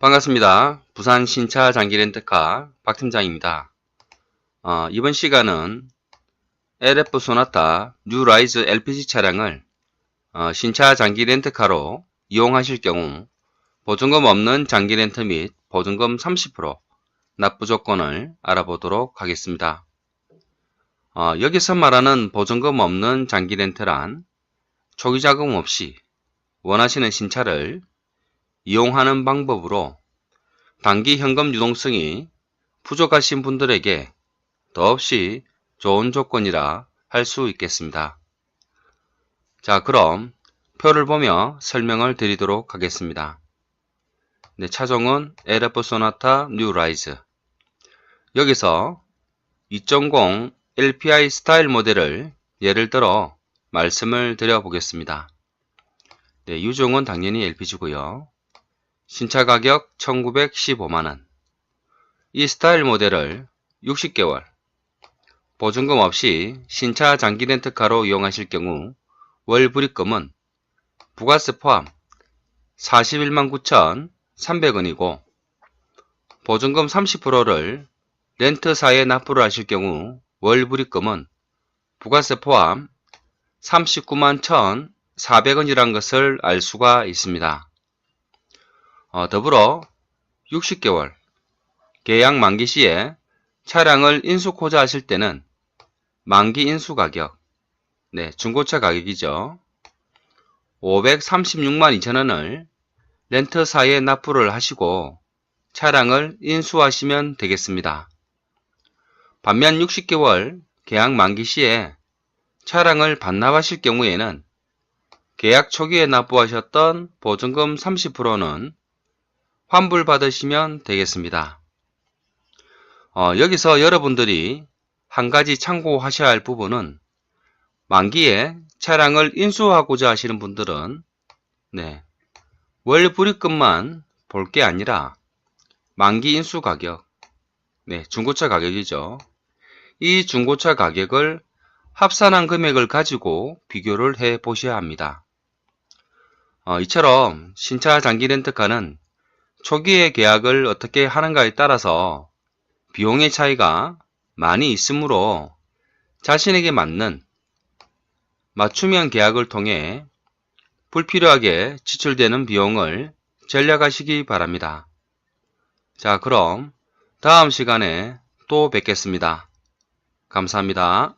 반갑습니다. 부산 신차 장기 렌트카 박 팀장입니다. 어, 이번 시간은 LF 소나타 뉴 라이즈 LPG 차량을 어, 신차 장기 렌트카로 이용하실 경우 보증금 없는 장기 렌트 및 보증금 30% 납부 조건을 알아보도록 하겠습니다. 어, 여기서 말하는 보증금 없는 장기 렌트란 초기 자금 없이 원하시는 신차를 이용하는 방법으로 단기 현금 유동성이 부족하신 분들에게 더없이 좋은 조건이라 할 수 있겠습니다. 자, 그럼 표를 보며 설명을 드리도록 하겠습니다. 네, 차종은 LF 소나타 뉴 라이즈. 여기서 2.0 LPI 스타일 모델을 예를 들어 말씀을 드려보겠습니다. 네, 유종은 당연히 LPG고요. 신차 가격 1915만원. 이 스타일 모델을 60개월 보증금 없이 신차 장기 렌트카로 이용하실 경우 월 불입금은 부가세 포함 41만 9,300원이고 보증금 30%를 렌트사에 납부를 하실 경우 월 불입금은 부가세 포함 39만 1,400원이란 것을 알 수가 있습니다. 어, 더불어 60개월 계약 만기 시에 차량을 인수코자 하실 때는 만기 인수 가격, 네, 중고차 가격이죠. 536만 2천원을 렌트사에 납부를 하시고 차량을 인수하시면 되겠습니다. 반면 60개월 계약 만기 시에 차량을 반납하실 경우에는 계약 초기에 납부하셨던 보증금 30%는 환불 받으시면 되겠습니다. 어, 여기서 여러분들이 한 가지 참고하셔야 할 부분은 만기에 차량을 인수하고자 하시는 분들은 네, 월 불입금만 볼 게 아니라 만기 인수 가격, 네, 중고차 가격이죠. 이 중고차 가격을 합산한 금액을 가지고 비교를 해 보셔야 합니다. 어, 이처럼 신차 장기 렌트카는 초기의 계약을 어떻게 하는가에 따라서 비용의 차이가 많이 있으므로 자신에게 맞는 맞춤형 계약을 통해 불필요하게 지출되는 비용을 전략하시기 바랍니다. 자, 그럼 다음 시간에 또 뵙겠습니다. 감사합니다.